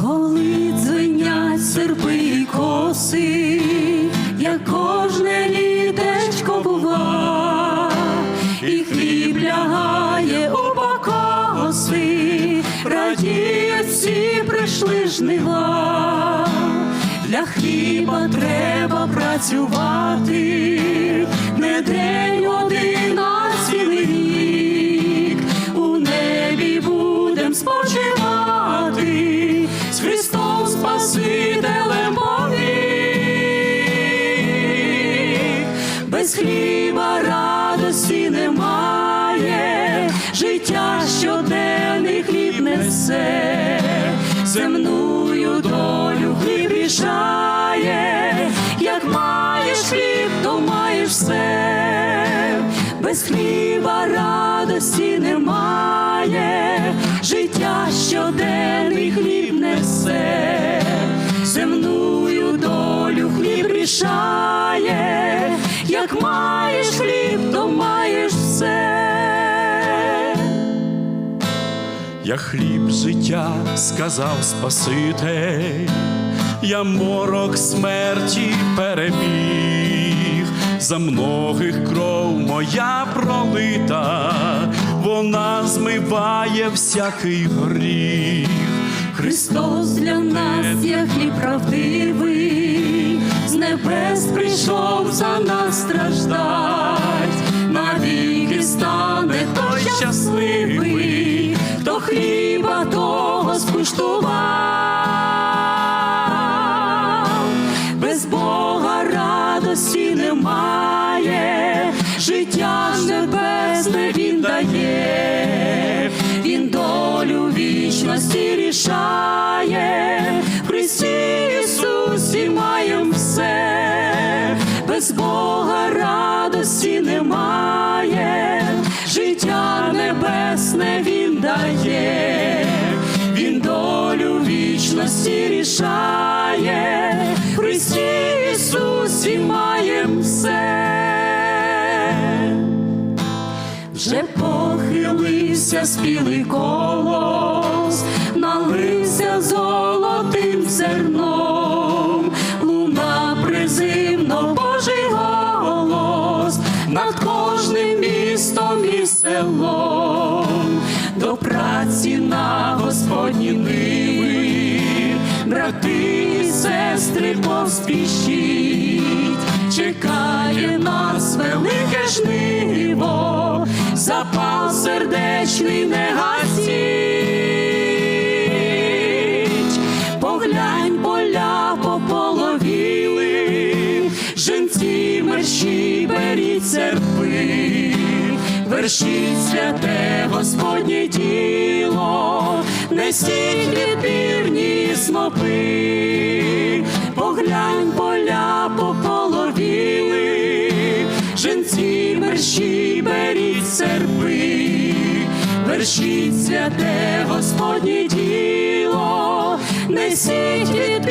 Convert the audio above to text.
Коли дзвенять серпи і коси, як кожне літечко бува, і хліб лягає у покоси, радіють всі прийшли жнива. Для хліба треба працювати, не день один, Спасителем. Без хліба радості немає, життя щоденний хліб несе, земною долю хліб рішає, як маєш хліб, то маєш все, без хліба радості немає, життя щоденний хліб несе, земною долю хліб рішає, як маєш хліб, то маєш все. Я хліб життя сказав Спаситель, я морок смерті переміг, за многих кров моя пролита, вона змиває всякий гріх. Христос для нас є хліб правдивий, з небес прийшов за нас страждать, навіки стане той щасливий, хто хліба того скуштував, без Бога радості немає, життя ж небесне Він дає, вічності рішає, в Христі Ісусі маєм все, без Бога радості немає, життя небесне Він дає, Він долю вічності рішає, в Христі Ісусі маєм все. Вже похилився спілий колос, над кожним містом і селом, до праці на Господні ниви, брати і сестри, поспішіть, чекає нас велике жниво, запал сердечний не беріть серпи, вершіть святе Господнє діло, несіть відбірні снопи, поглянь, поля пополовіли, женці мерщі беріть серпи, вершіть святе Господнє діло, несіть від